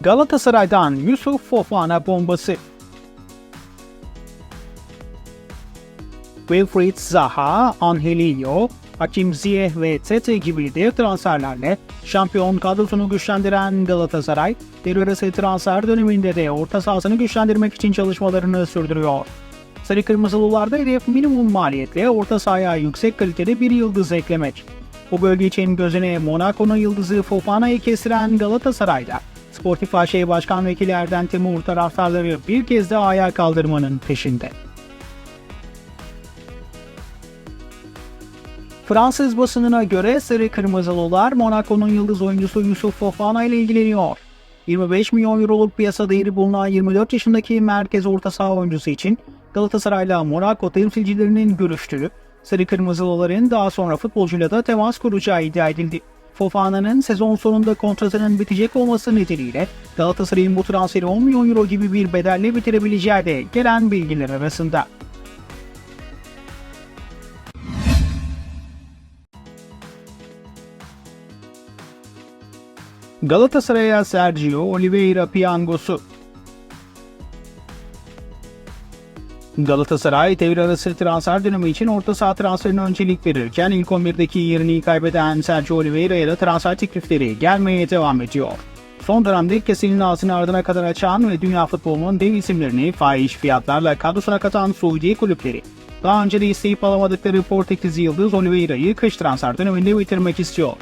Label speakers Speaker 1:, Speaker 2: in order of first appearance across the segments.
Speaker 1: Galatasaray'dan Yusuf Fofana bombası. Wilfried Zaha, Angelino, Hakim Ziyech ve Tete gibi dev transferlerle şampiyon kadrosunu güçlendiren Galatasaray, devre transfer döneminde de orta sahasını güçlendirmek için çalışmalarını sürdürüyor. Sarı Kırmızılılarda hedef minimum maliyetle orta sahaya yüksek kalitede bir yıldız eklemek. Bu bölge için gözüne Monaco'nun yıldızı Fofana'yı kestiren Galatasaray'da Sportif AŞ Başkan Vekili Erden Timur taraftarları bir kez daha ayağa kaldırmanın peşinde. Fransız basınına göre Sarı Kırmızılılar Monaco'nun yıldız oyuncusu Yusuf Fofana ile ilgileniyor. 25 milyon euroluk piyasa değeri bulunan 24 yaşındaki merkez orta saha oyuncusu için Galatasaray'la Monaco temsilcilerinin görüştüğü, Sarı Kırmızılıların daha sonra futbolcuyla da temas kuracağı iddia edildi. Fofana'nın sezon sonunda kontratının bitecek olması nedeniyle Galatasaray'ın bu transferi 10 milyon euro gibi bir bedelle bitirebileceği de gelen bilgiler arasında. Galatasaray'a Sergio Oliveira piyangosu. Galatasaray devre arası transfer dönemi için orta saha transferine öncelik verirken ilk 11'deki yerini kaybeden Sergio Oliveira'ya da transfer teklifleri gelmeye devam ediyor. Son dönemde kesenin ağzını ardına kadar açan ve dünya futbolunun dev isimlerini fahiş fiyatlarla kadrosuna katan Suudi kulüpleri. Daha önce de isteyip alamadıkları Portekizli Yıldız Oliveira'yı kış transfer döneminde bitirmek istiyor.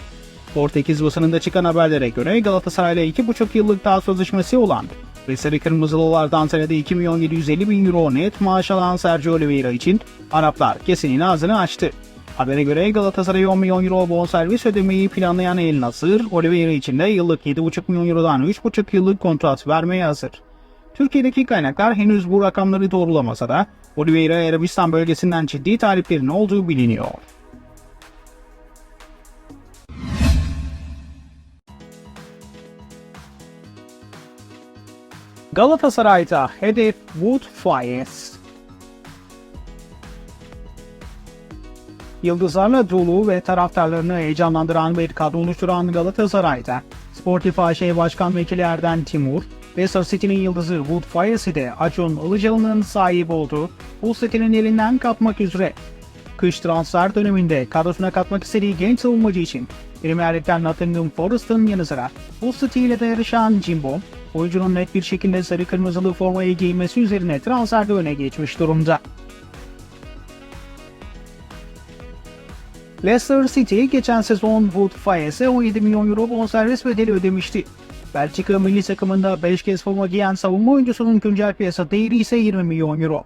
Speaker 1: Portekiz basınında çıkan haberlere göre Galatasaray'la 2,5 yıllık daha sözleşmesi olan ve Sarı Kırmızılılardan senede 2 milyon 750 bin euro net maaş alan Sergio Oliveira için Araplar kesenin ağzını açtı. Habere göre Galatasaray 10 milyon euro bonservis ödemeyi planlayan El Nasır, Oliveira için de yıllık 7,5 milyon eurodan 3,5 yıllık kontrat vermeye hazır. Türkiye'deki kaynaklar henüz bu rakamları doğrulamasa da Oliveira Arabistan bölgesinden ciddi taliplerin olduğu biliniyor. Galatasaray'da hedef Wood Fires. Yıldızlarla dolu ve taraftarlarını heyecanlandıran bir kadro oluşturan Galatasaray'da Sportif AŞ Başkan Vekili Erden Timur, Leicester City'nin yıldızı Wood Fires'i de Acun Ilıcalı'nın sahibi olduğu Hull City'nin elinden kapmak üzere. Kış transfer döneminde kadrosuna katmak istediği genç savunmacı için Premier Lig'den Nottingham Forest'ın yanı sıra Hull City ile de yarışan Jimbo, oyuncunun net bir şekilde sarı kırmızılı formayı giymesi üzerine transferde öne geçmiş durumda. Leicester City geçen sezon Wood Fayers'e 17 milyon euro bonservis bedeli ödemişti. Belçika milli takımında 5 kez forma giyen savunma oyuncusunun güncel piyasa değeri ise 20 milyon euro.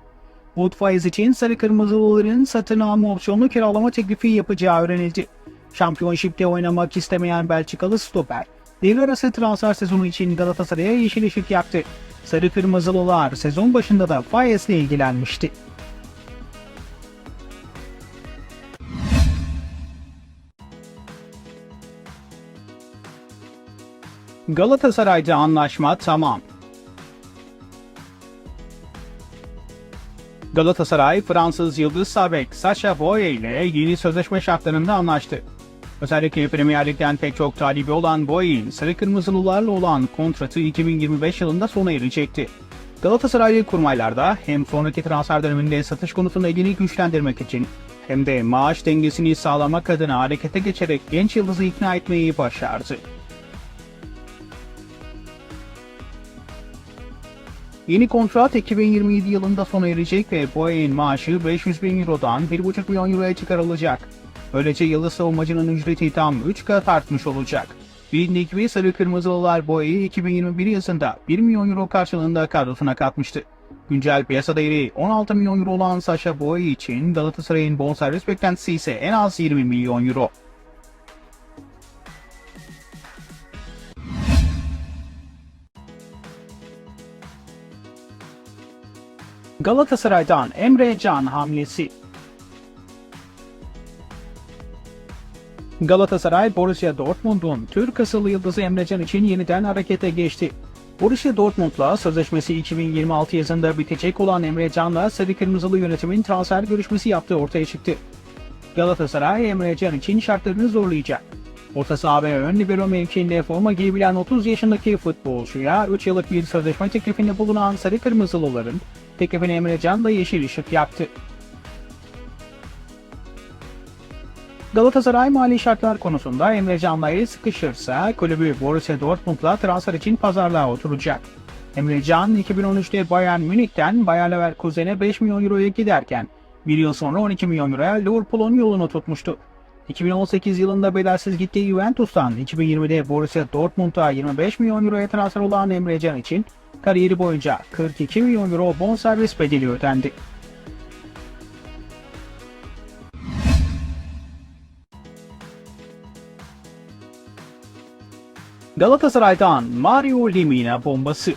Speaker 1: Wood Fires için sarı kırmızılıların satın alma opsiyonlu kiralama teklifi yapacağı öğrenildi. Şampiyonşipte oynamak istemeyen Belçikalı stoper, devre arası transfer sezonu için Galatasaray'a yeşil ışık yaktı. Sarı Kırmızılılar sezon başında da Fayes'le ilgilenmişti. Galatasaray'da anlaşma tamam. Galatasaray, Fransız Yıldız Sabek Sacha Boye ile yeni sözleşme şartlarında anlaştı. Özellikle Premier Lig'den pek çok talibi olan Boye'in Sarı Kırmızılılarla olan kontratı 2025 yılında sona erecekti. Galatasaraylı kurmaylarda hem sonraki transfer döneminde satış konusunda elini güçlendirmek için hem de maaş dengesini sağlamak adına harekete geçerek genç yıldızı ikna etmeyi başardı. Yeni kontrat 2027 yılında sona erecek ve Boye'nin maaşı 500 bin Euro'dan 1,5 milyon Euro'ya çıkarılacak. Böylece yıldız savunmacının ücreti tam 3 kat artmış olacak. Bilindik gibi Sarı Kırmızılılar Boye'yi 2021 yazında 1 milyon Euro karşılığında kadrosuna katmıştı. Güncel piyasa değeri 16 milyon Euro olan Sasha Boye için Galatasaray'ın bonservis beklentisi ise en az 20 milyon Euro. Galatasaray'dan Emre Can hamlesi. Galatasaray, Borussia Dortmund'un Türk asıllı yıldızı Emre Can için yeniden harekete geçti. Borussia Dortmund'la sözleşmesi 2026 yazında bitecek olan Emre Can'la Sarı Kırmızılı yönetimin transfer görüşmesi yaptığı ortaya çıktı. Galatasaray Emre Can için şartlarını zorlayacak. Orta saha ve ön libero mevkiinde forma giyebilen 30 yaşındaki futbolcuya 3 yıllık bir sözleşme teklifinde bulunan Sarı Kırmızılıların teklifine Emre Can da yeşil ışık yaktı. Galatasaray mali şartlar konusunda Emre Can'la el sıkışırsa kulübü Borussia Dortmund'la transfer için pazarlığa oturacak. Emre Can 2013'te Bayern Münih'ten Bayer Leverkusen'e 5 milyon euroya giderken bir yıl sonra 12 milyon euroya Liverpool'un yolunu tutmuştu. 2018 yılında bedelsiz gittiği Juventus'tan 2020'de Borussia Dortmund'a 25 milyon euroya transfer olan Emre Can için kariyeri boyunca 42 milyon euro bonservis bedeli ödendi. Galatasaray'dan Mario Lemina bombası.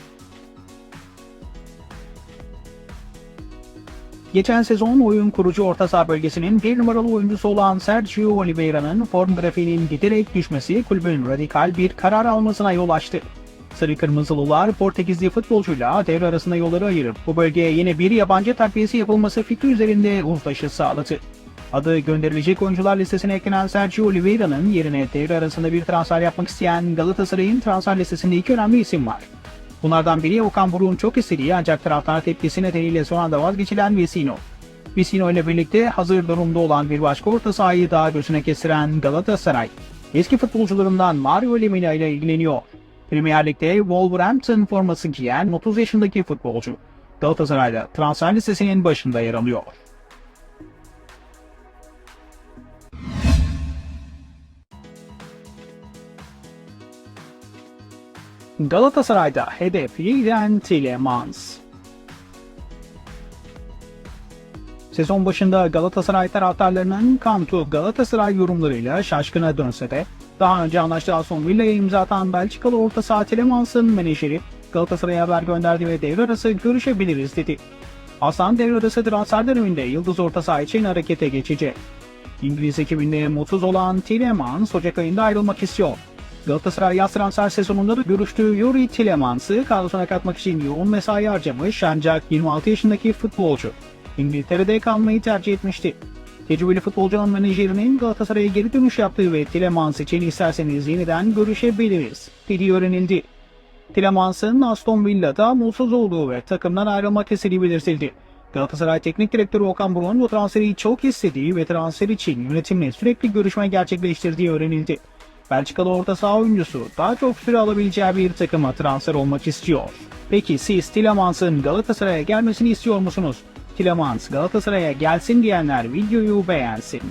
Speaker 1: Geçen sezon oyun kurucu orta saha bölgesinin bir numaralı oyuncusu olan Sergio Oliveira'nın form grafiğinin giderek düşmesi kulübün radikal bir karar almasına yol açtı. Sarı Kırmızılılar Portekizli futbolcuyla devre arasında yolları ayırıp bu bölgeye yine bir yabancı takviyesi yapılması fikri üzerinde uzlaşı sağladı. Adı gönderilecek oyuncular listesine eklenen Sergio Oliveira'nın yerine devre arasında bir transfer yapmak isteyen Galatasaray'ın transfer listesinde iki önemli isim var. Bunlardan biri Okan Buruk'un çok istediği ancak taraftar tepkisi nedeniyle son anda vazgeçilen Vecino. Vecino ile birlikte hazır durumda olan bir başka orta sahayı daha gözüne kestiren Galatasaray, eski futbolcularından Mario Lemina ile ilgileniyor. Premier Lig'de Wolverhampton forması giyen 30 yaşındaki futbolcu, Galatasaray'da transfer listesinin başında yer alıyor. Galatasaray'da hedef yeniden Tielemans. Sezon başında Galatasaray taraftarlarının Kantu Galatasaray yorumlarıyla şaşkına dönse de daha önce anlaştığı Aston Villa'ya imza atan Belçikalı orta saha Tielemans'ın menajeri Galatasaray'a haber gönderdi ve devre arası görüşebiliriz dedi. Aslan devre arası transfer döneminde Yıldız orta saha için harekete geçecek. İngiliz ekibinde mutsuz olan Tielemans Ocak ayında ayrılmak istiyor. Galatasaray yaz transfer sezonunda da görüştüğü Yuri Tilemans'ı kadrosuna katmak için yoğun mesai harcamış ancak 26 yaşındaki futbolcu İngiltere'de kalmayı tercih etmişti. Tecrübeli futbolcunun menajerinin Galatasaray'a geri dönüş yaptığı ve Tilemans için isterseniz yeniden görüşebiliriz dediği öğrenildi. Tilemans'ın Aston Villa'da mutsuz olduğu ve takımdan ayrılmak istediği belirtildi. Galatasaray Teknik Direktörü Okan Buruk'un bu transferi çok istediği ve transfer için yönetimle sürekli görüşme gerçekleştirdiği öğrenildi. Belçikalı orta saha oyuncusu daha çok süre alabileceği bir takıma transfer olmak istiyor. Peki siz Tilemans'ın Galatasaray'a gelmesini istiyor musunuz? Tilemans Galatasaray'a gelsin diyenler videoyu beğensin.